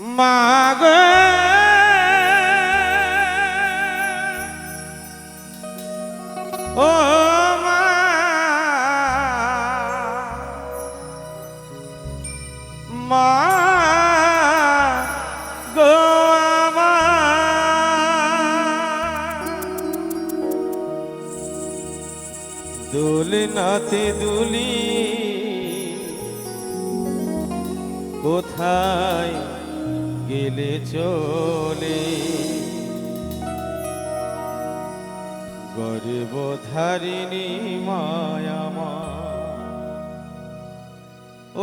মাগে। ও মা। মা গো আমার দুলি নাতে দুলি কোথায় গেলে চলে। গরিব ধারিণী মায়ামা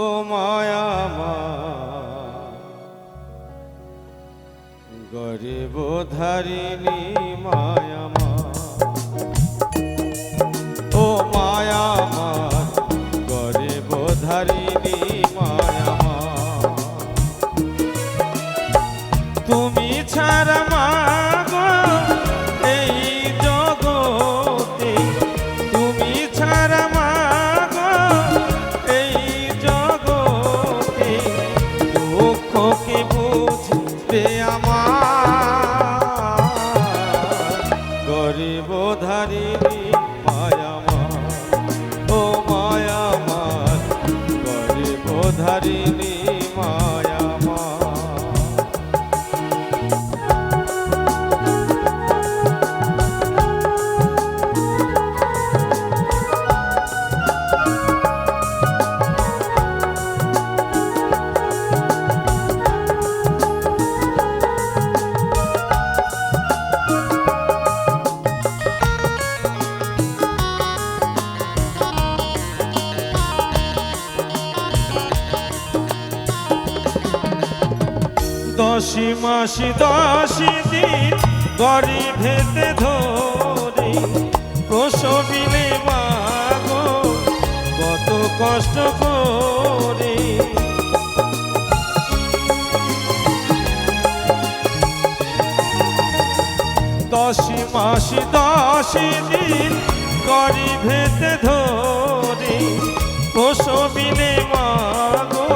ও মায়ামা গরিব ছাড়া মাগো, এই জগতে তুমি ছাড়া মাগো, এই জগতে দুঃখকে বুঝবে আমার। গরিব ধারিণী মায়ামা ও মায়ামা গরিব ধারিণী দশি মাসি, দশি দিন গরিবেতে ধরে। প্রসবিলে মাগো কত কষ্ট করে। দশি মাসি, দশি দিন গরিবেতে ধরে। প্রসবিলে মাগো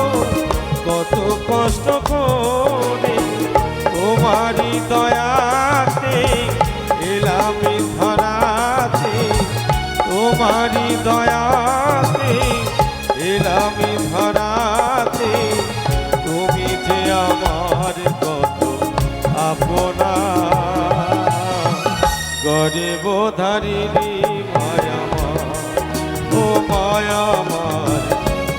কত কষ্ট করে। গরিব ধারিণী মায়ামা ও মায়ামার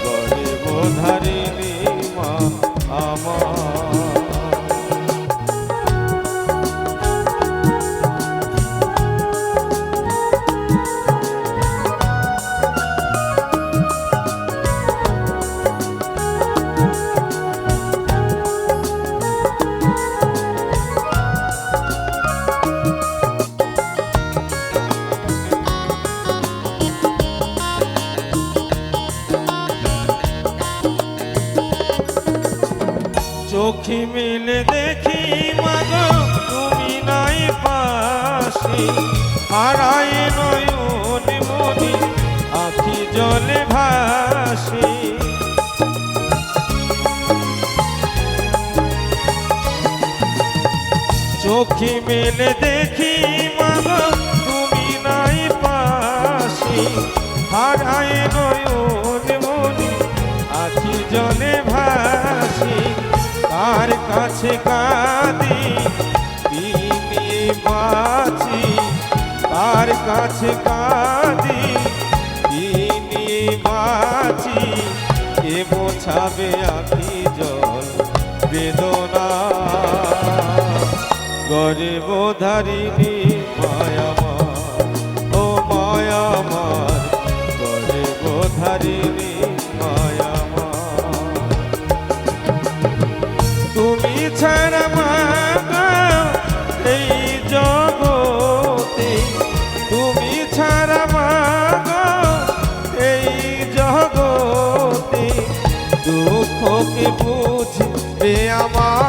গরিব ধারিণী মা আমার চোখে মিলে দেখি, মাগো, তুমি নাই পাশে। হারায় নয়ন মনি, আখি জলে ভাসে। চোখে মেলে দেখি কার কাছে কাঁদি নিয়ে বাঁচি। কার কাছে কাঁদি নিয়ে বাঁচি। কে মোছাবে আখি জল বেদনা। গরিব ধারিণী মায়ামা ছাড়া মাগো এই জগতে। তুমি ছাড়া মাগো এই জগতে। দুঃখকে বুঝবে আমার।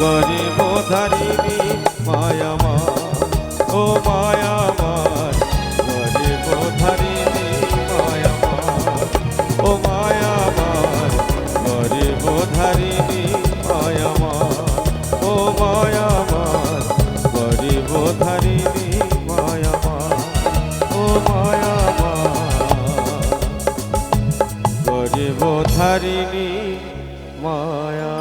গরিব ধারিণী মায়ামা মায়ামার গরিব ধারিণী মায়ামার